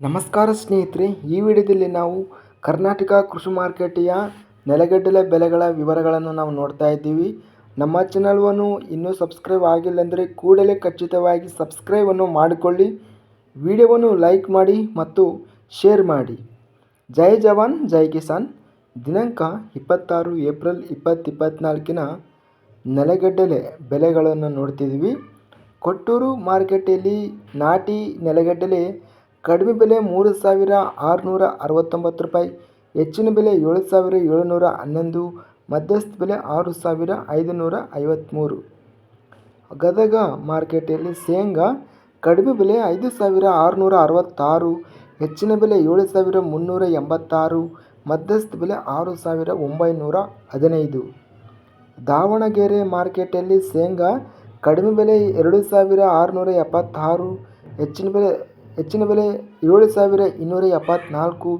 ನಮಸ್ಕಾರ ಸ್ನೇಹಿತರೆ, ಈ ವಿಡಿಯೋದಲ್ಲಿ ನಾವು ಕರ್ನಾಟಕ ಕೃಷಿ ಮಾರುಕಟ್ಟೆಯ ನೆಲಗಡಲೆ ಬೆಲೆಗಳ ವಿವರಗಳನ್ನು ನಾವು ನೋಡ್ತಾ ಇದ್ದೀವಿ. ನಮ್ಮ ಚಾನಲ್ವನ್ನು ಇನ್ನೂ ಸಬ್ಸ್ಕ್ರೈಬ್ ಆಗಿಲ್ಲ ಅಂದರೆ ಕೂಡಲೇ ಖಚಿತವಾಗಿ ಸಬ್ಸ್ಕ್ರೈಬನ್ನು ಮಾಡಿಕೊಳ್ಳಿ. ವಿಡಿಯೋವನ್ನು ಲೈಕ್ ಮಾಡಿ ಮತ್ತು ಶೇರ್ ಮಾಡಿ. ಜೈ ಜವಾನ್, ಜೈ ಕಿಸಾನ್. ದಿನಾಂಕ ಇಪ್ಪತ್ತಾರು ಏಪ್ರಿಲ್ ಇಪ್ಪತ್ತು ಇಪ್ಪತ್ತ್ನಾಲ್ಕಿನ ನೆಲಗಡಲೆ ಬೆಲೆಗಳನ್ನು ನೋಡ್ತಿದ್ದೀವಿ. ಕೊಟ್ಟೂರು ಮಾರುಕಟ್ಟೆಯಲ್ಲಿ ನಾಟಿ ನೆಲಗಡಲೆ ಕಡಿಮೆ ಬೆಲೆ ಮೂರು ಸಾವಿರ ಆರುನೂರ ಅರವತ್ತೊಂಬತ್ತು ರೂಪಾಯಿ, ಹೆಚ್ಚಿನ ಬೆಲೆ ಏಳು ಸಾವಿರ ಏಳುನೂರ ಹನ್ನೊಂದು, ಮಧ್ಯಸ್ಥ ಬೆಲೆ ಆರು ಸಾವಿರ ಐದುನೂರ ಐವತ್ತ್ಮೂರು ಗದಗ ಮಾರ್ಕೆಟಲ್ಲಿ ಶೇಂಗಾ ಕಡಿಮೆ ಬೆಲೆ ಐದು ಸಾವಿರ ಆರುನೂರ ಅರವತ್ತಾರು, ಹೆಚ್ಚಿನ ಬೆಲೆ ಏಳು ಸಾವಿರ ಮುನ್ನೂರ ಎಂಬತ್ತಾರು, ಮಧ್ಯಸ್ಥ ಬೆಲೆ ಆರು ಸಾವಿರ ಒಂಬೈನೂರ ಹದಿನೈದು. ದಾವಣಗೆರೆ ಮಾರ್ಕೆಟಲ್ಲಿ ಶೇಂಗಾ ಕಡಿಮೆ ಬೆಲೆ ಎರಡು ಸಾವಿರ ಆರುನೂರ ಎಪ್ಪತ್ತಾರು, ಹೆಚ್ಚಿನ ಬೆಲೆ ಹೆಚ್ಚಿನ ಬೆಲೆ ಏಳು ಸಾವಿರ ಇನ್ನೂರ ಎಪ್ಪತ್ತ್ನಾಲ್ಕು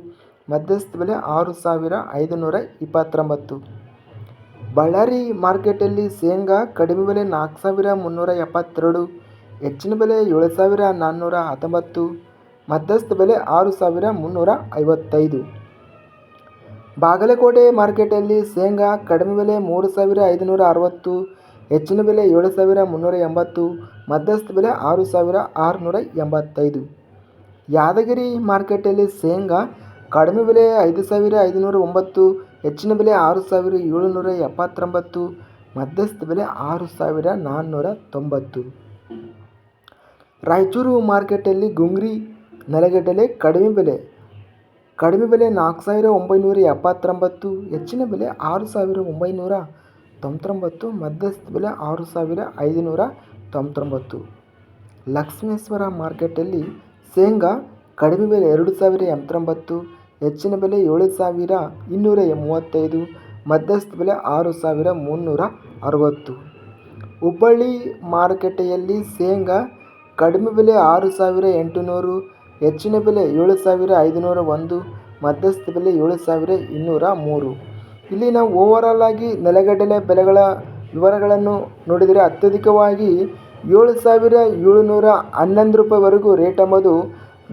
ಮಧ್ಯಸ್ಥ ಬೆಲೆ ಆರು ಸಾವಿರ ಐದುನೂರ ಇಪ್ಪತ್ತೊಂಬತ್ತು. ಬಳ್ಳಾರಿ ಮಾರ್ಕೆಟಲ್ಲಿ ಶೇಂಗಾ ಕಡಿಮೆ ಬೆಲೆ ನಾಲ್ಕು ಸಾವಿರ ಮುನ್ನೂರ ಎಪ್ಪತ್ತೆರಡು, ಹೆಚ್ಚಿನ ಬೆಲೆ ಏಳು ಸಾವಿರ ನಾನ್ನೂರ ಹತ್ತೊಂಬತ್ತು, ಮಧ್ಯಸ್ಥ ಬೆಲೆ ಆರು ಸಾವಿರ ಮುನ್ನೂರ ಐವತ್ತೈದು. ಬಾಗಲಕೋಟೆ ಮಾರ್ಕೆಟಲ್ಲಿ ಶೇಂಗಾ ಕಡಿಮೆ ಬೆಲೆ ಮೂರು ಸಾವಿರ ಐದುನೂರ ಅರವತ್ತು, ಹೆಚ್ಚಿನ ಬೆಲೆ ಏಳು ಸಾವಿರ ಮುನ್ನೂರ ಎಂಬತ್ತು, ಮಧ್ಯಸ್ಥ ಬೆಲೆ ಆರು ಸಾವಿರ ಆರುನೂರ ಎಂಬತ್ತೈದು. ಯಾದಗಿರಿ ಮಾರ್ಕೆಟಲ್ಲಿ ಶೇಂಗಾ ಕಡಿಮೆ ಬೆಲೆ ಐದು ಸಾವಿರ ಐದುನೂರ ಒಂಬತ್ತು, ಹೆಚ್ಚಿನ ಬೆಲೆ ಆರು ಸಾವಿರ ಏಳುನೂರ ಎಪ್ಪತ್ತೊಂಬತ್ತು, ಮಧ್ಯಸ್ಥ ಬೆಲೆ ಆರು ಸಾವಿರ ನಾನ್ನೂರ ತೊಂಬತ್ತು. ರಾಯಚೂರು ಮಾರ್ಕೆಟಲ್ಲಿ ಗುಂಗ್ರಿ ನೆಲಗಡಲೆ ಕಡಿಮೆ ಬೆಲೆ ಕಡಿಮೆ ಬೆಲೆ ನಾಲ್ಕು ಸಾವಿರ ಒಂಬೈನೂರ ಎಪ್ಪತ್ತೊಂಬತ್ತು, ಹೆಚ್ಚಿನ ಬೆಲೆ ಆರು ಸಾವಿರ ಒಂಬೈನೂರ ತೊಂಬತ್ತೊಂಬತ್ತು, ಮಧ್ಯಸ್ಥ ಬೆಲೆ ಆರು ಸಾವಿರ ಐದುನೂರ ತೊಂಬತ್ತೊಂಬತ್ತು. ಲಕ್ಷ್ಮೇಶ್ವರ ಮಾರ್ಕೆಟಲ್ಲಿ ಶೇಂಗಾ ಕಡಿಮೆ ಬೆಲೆ ಎರಡು ಸಾವಿರ ಎಂಬತ್ತೊಂಬತ್ತು, ಹೆಚ್ಚಿನ ಬೆಲೆ ಏಳು ಸಾವಿರ ಇನ್ನೂರ ಮೂವತ್ತೈದು, ಮಧ್ಯಸ್ಥ ಬೆಲೆ ಆರು ಸಾವಿರ ಮುನ್ನೂರ ಅರವತ್ತು. ಹುಬ್ಬಳ್ಳಿ ಮಾರುಕಟ್ಟೆಯಲ್ಲಿ ಶೇಂಗಾ ಕಡಿಮೆ ಬೆಲೆ ಆರು ಸಾವಿರ ಎಂಟುನೂರು, ಹೆಚ್ಚಿನ ಬೆಲೆ ಏಳು ಸಾವಿರ ಐದುನೂರ ಒಂದು, ಮಧ್ಯಸ್ಥ ಬೆಲೆ ಏಳು ಸಾವಿರ ಇನ್ನೂರ ಮೂರು. ಇಲ್ಲಿ ನಾವು ಓವರಾಲ್ ಆಗಿ ನೆಲಗಡಲೆ ಬೆಲೆಗಳ ವಿವರಗಳನ್ನು ನೋಡಿದರೆ ಅತ್ಯಧಿಕವಾಗಿ ಏಳು ಸಾವಿರ ಏಳುನೂರ ಹನ್ನೊಂದು ರೂಪಾಯಿವರೆಗೂ ರೇಟ್ ಅಂಬೋದು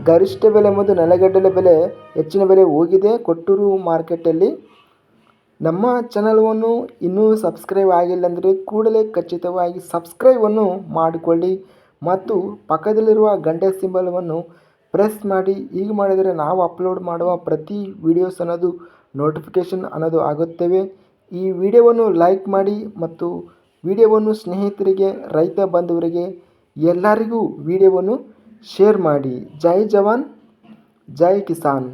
ಗರಿಷ್ಠ ಬೆಲೆ ಎಂಬುದು ನೆಲಗಡಲೆ ಬೆಲೆ ಹೆಚ್ಚಿನ ಬೆಲೆ ಹೋಗಿದೆ. ಕೊಟ್ಟೂರು ಮಾರ್ಕೆಟಲ್ಲಿ ನಮ್ಮ ಚಾನಲ್ವನ್ನು ಇನ್ನೂ ಸಬ್ಸ್ಕ್ರೈಬ್ ಆಗಿಲ್ಲ ಅಂದರೆ ಕೂಡಲೇ ಖಚಿತವಾಗಿ ಸಬ್ಸ್ಕ್ರೈಬನ್ನು ಮಾಡಿಕೊಳ್ಳಿ. ಮತ್ತು ಪಕ್ಕದಲ್ಲಿರುವ ಗಂಟೆ ಸಿಂಬಲವನ್ನು ಪ್ರೆಸ್ ಮಾಡಿ. ಹೀಗೆ ಮಾಡಿದರೆ ನಾವು ಅಪ್ಲೋಡ್ ಮಾಡುವ ಪ್ರತಿ ವಿಡಿಯೋಸ್ ಅನ್ನೋದು ನೋಟಿಫಿಕೇಷನ್ ಅನ್ನೋದು ಆಗುತ್ತವೆ. ಈ ವಿಡಿಯೋವನ್ನು ಲೈಕ್ ಮಾಡಿ ಮತ್ತು ವಿಡಿಯೋವನ್ನು ಸ್ನೇಹಿತರಿಗೆ ರೈತ ಬಂಧುವರಿಗೆ ಎಲ್ಲರಿಗೂ ವಿಡಿಯೋವನ್ನು ಶೇರ್ ಮಾಡಿ. ಜೈ ಜವಾನ್ ಜೈ ಕಿಸಾನ್.